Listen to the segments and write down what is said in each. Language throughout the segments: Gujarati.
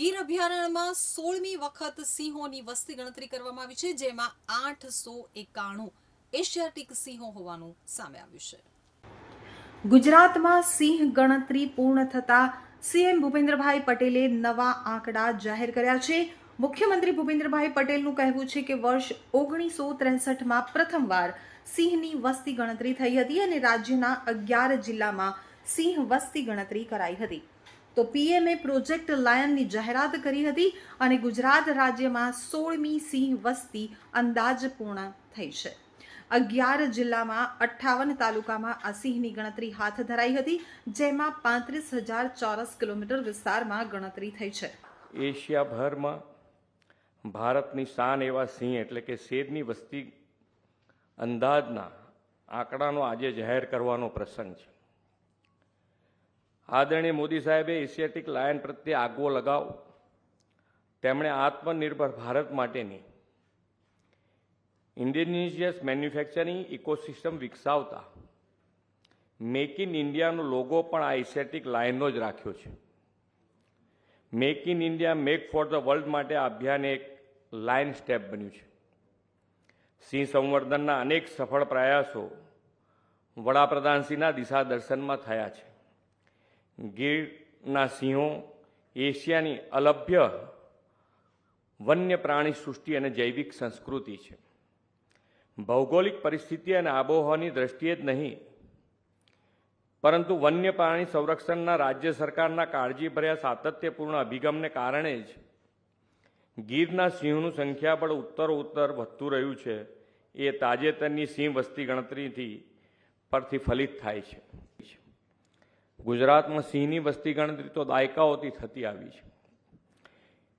ગીર અભયારણ્યમાં સોળમી વખત સિંહોની વસ્તી ગણતરી કરવામાં આવી છે, જેમાં આઠસો એકાણું એશિયાટિક સિંહો હોવાનું સામે આવ્યું છે. ગુજરાતમાં સિંહ ગણતરી પૂર્ણ થતા સીએમ ભૂપેન્દ્રભાઈ પટેલે નવા આંકડા જાહેર કર્યા છે. મુખ્યમંત્રી ભૂપેન્દ્રભાઈ પટેલનું કહેવું છે કે વર્ષ ઓગણીસો ત્રેસઠમાં પ્રથમવાર સિંહની વસ્તી ગણતરી થઈ હતી અને રાજ્યના અગિયાર જિલ્લામાં સિંહ વસ્તી ગણતરી કરાઈ હતી. તો પીએમએ પ્રોજેક્ટ લાયનની જાહેરાત કરી હતી અને ગુજરાત રાજ્યમાં સોળમી સિંહ વસ્તી અંદાજ પૂર્ણ થઈ છે. અગિયાર જિલ્લામાં અઠ્ઠાવન તાલુકામાં આ સિંહની ગણતરી હાથ ધરાઈ હતી, જેમાં પાંત્રીસ હજાર ચોરસ કિલોમીટર વિસ્તારમાં ગણતરી થઈ છે. એશિયાભરમાં ભારતની શાન એવા સિંહ એટલે કે શેરની વસ્તી અંદાજના આંકડાનો આજે જાહેર કરવાનો પ્રસંગ છે. આદરણીય મોદી સાહેબે એશિયાટિક લાયન પ્રત્યે આગવો લગાવ. તેમણે આત્મનિર્ભર ભારત માટેની ઇન્ડિનિજિયસ મેન્યુફેક્ચરિંગ ઇકોસિસ્ટમ વિકસાવતા મેક ઇન ઇન્ડિયાનો લોગો પણ આ એશિયાટિક લાયનનો જ રાખ્યો છે. Make in India, make for the world માટે આ અભિયાન એક લાઇન સ્ટેપ બન્યું છે. સિંહ સંવર્ધનના અનેક સફળ પ્રયાસો વડાપ્રધાનશ્રીના દિશા દર્શનમાં થયા છે. ગીરના સિંહો એશિયાની અલભ્ય વન્ય પ્રાણી સૃષ્ટિ અને જૈવિક સંસ્કૃતિ છે. ભૌગોલિક પરિસ્થિતિ અને આબોહવાની દ્રષ્ટિએ જ નહીં, પરંતુ વન્ય પ્રાણી સંરક્ષણના રાજ્ય સરકારના કાળજીભર્યા સાતત્યપૂર્ણ અભિગમને કારણે જ ગીરના સિંહોનું સંખ્યાબળ ઉત્તર વધતું રહ્યું છે. એ તાજેતરની સિંહ વસ્તી ગણતરીથી પરથી ફલિત થાય છે. ગુજરાતમાં સિંહની વસ્તી ગણતરી તો દાયકાઓથી થતી આવી છે.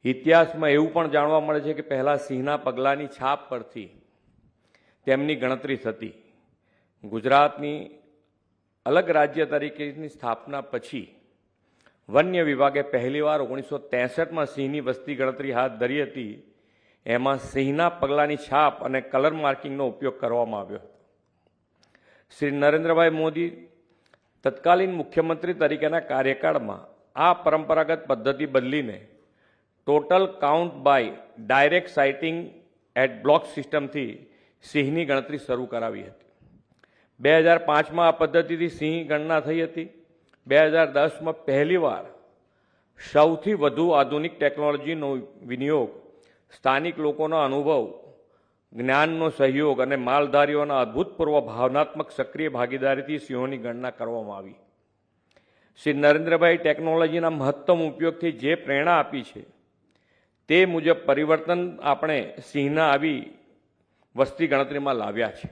ઇતિહાસમાં એવું પણ જાણવા મળે છે કે પહેલાં સિંહના પગલાંની છાપ પરથી તેમની ગણતરી થતી. ગુજરાતની અલગ રાજ્ય તરીકેની સ્થાપના પછી વન્ય વિભાગે પહેલીવાર ઓગણીસો ત્રેસઠમાં સિંહની વસ્તી ગણતરી હાથ ધરી હતી. એમાં સિંહના પગલાંની છાપ અને કલર માર્કિંગનો ઉપયોગ કરવામાં આવ્યો શ્રી નરેન્દ્રભાઈ મોદી તત્કાલીન મુખ્યમંત્રી તરીકેના કાર્યકાળમાં આ પરંપરાગત પદ્ધતિ બદલીને total count by direct sighting at block સિસ્ટમથી સિંહની ગણતરી શરૂ કરાવી હતી. બે હજાર પાંચમાં આ પદ્ધતિથી સિંહ ગણના થઈ હતી. બે હજાર દસમાં પહેલીવાર સૌથી વધુ આધુનિક ટેકનોલોજીનો વિનિયોગ સ્થાનિક લોકોનો અનુભવ જ્ઞાનનો સહયોગ અને માલધારીઓના અદભૂતપૂર્વ ભાવનાત્મક સક્રિય ભાગીદારીથી સિંહોની ગણના કરવામાં આવી. શ્રી નરેન્દ્રભાઈ ટેકનોલોજીના મહત્તમ ઉપયોગથી જે પ્રેરણા આપી છે, તે મુજબ પરિવર્તન આપણે સિંહના આવી વસ્તી ગણતરીમાં લાવ્યા છે.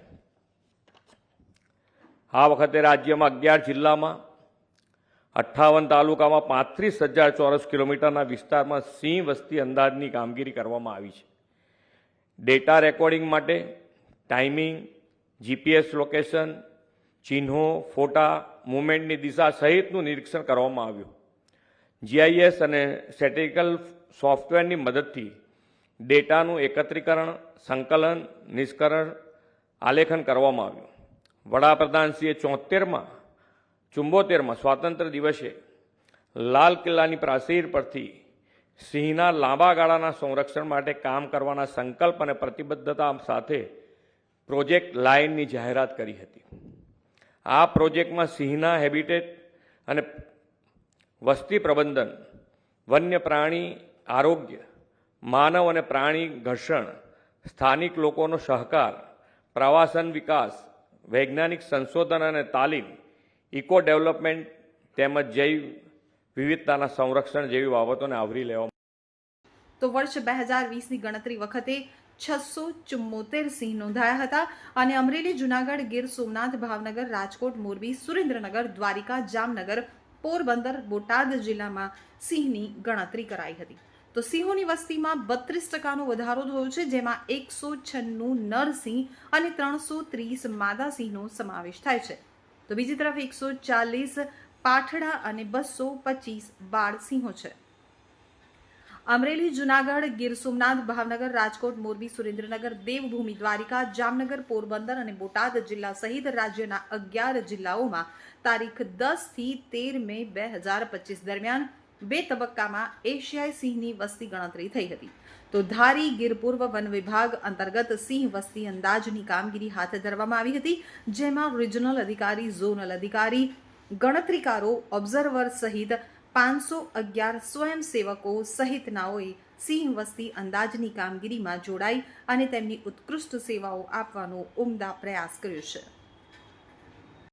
આ વખતે રાજ્યમાં અગિયાર જિલ્લામાં અઠ્ઠાવન તાલુકામાં પાંત્રીસ હજાર ચોરસ કિલોમીટરના વિસ્તારમાં સિંહ વસ્તી અંદાજની કામગીરી કરવામાં આવી છે. ડેટા રેકોર્ડિંગ માટે ટાઈમિંગ, જીપીએસ લોકેશન, ચિહ્નો, ફોટા, મુવમેન્ટની દિશા સહિતનું નિરીક્ષણ કરવામાં આવ્યું. જીઆઈએસ અને સ્ટેટિકલ સોફ્ટવેરની મદદથી ડેટાનું એકત્રીકરણ, સંકલન, નિષ્કરણ, આલેખન કરવામાં આવ્યું. વડાપ્રધાનશ્રીએ ચોતેરમાં ચુંબોતેરમાં સ્વાતંત્ર્ય દિવસે લાલ કિલ્લાની પ્રાચીર પરથી સિંહના લાંબા ગાળાના સંરક્ષણ માટે કામ કરવાના સંકલ્પ અને પ્રતિબદ્ધતા સાથે પ્રોજેક્ટ લાઇનની જાહેરાત કરી હતી. આ પ્રોજેક્ટમાં સિંહના હેબિટેટ અને વસ્તી પ્રબંધન વન્ય પ્રાણી આરોગ્ય, માનવ અને પ્રાણી ઘર્ષણ, સ્થાનિક લોકોનો સહકાર, પ્રવાસન વિકાસ, વૈજ્ઞાનિક સંશોધન અને તાલીમ, ઇકો ડેવલપમેન્ટ તેમજ જૈવ વિવિધતાના સંરક્ષણ જેવી બાબતોને આવરી લેવા તો વર્ષ બે હજાર વીસની ગણતરી વખતે છસો ચુમ્મોતેર સિંહ નોંધાયા હતા અને અમરેલી, જુનાગઢ, ગીર, સોમનાથ, ભાવનગર, રાજકોટ, મોરબી, સુરેન્દ્રનગર, દ્વારિકા, જામનગર, પોરબંદર, બોટાદ જિલ્લામાં સિંહની ગણતરી કરાઈ હતી. તો સિંહોની વસ્તીમાં બત્રીસ ટકાનો વધારો થયો છે, જેમાં એકસો છન્નું નર સિંહ અને ત્રણસો ત્રીસ માદા સિંહનો સમાવેશ થાય છે. તો બીજી તરફ એકસો ચાલીસ પાઠડા અને બસો પચીસ બાળસિંહો છે. અમરેલી, જુનાગઢ, ગીર સોમનાથ, ભાવનગર, રાજકોટ, મોરબી, સુરેન્દ્રનગર, દેવભૂમિ, દ્વારિકા, જામનગર, પોરબંદર અને બોટાદ જિલ્લા સહિત રાજ્યના અગિયાર જિલ્લાઓમાં તારીખ દસથી તેર મે બે હજાર પચીસ દરમિયાન બે તબક્કામાં એશિયાઈ સિંહની વસ્તી ગણતરી થઈ હતી. તો ધારી, ગીર પૂર્વ વન વિભાગ અંતર્ગત સિંહ વસ્તી અંદાજની કામગીરી હાથ ધરવામાં આવી હતી, જેમાં રિજનલ અધિકારી, ઝોનલ અધિકારી ગણતરીકારો ઓબ્ઝર્વર સહિત પાંચસો અગિયાર સ્વયંસેવકો સહિતનાઓએ સિંહ વસ્તી અંદાજની કામગીરીમાં જોડાઈ અને તેમની ઉત્કૃષ્ટ સેવાઓ આપવાનો ઉમદા પ્રયાસ કર્યો છે.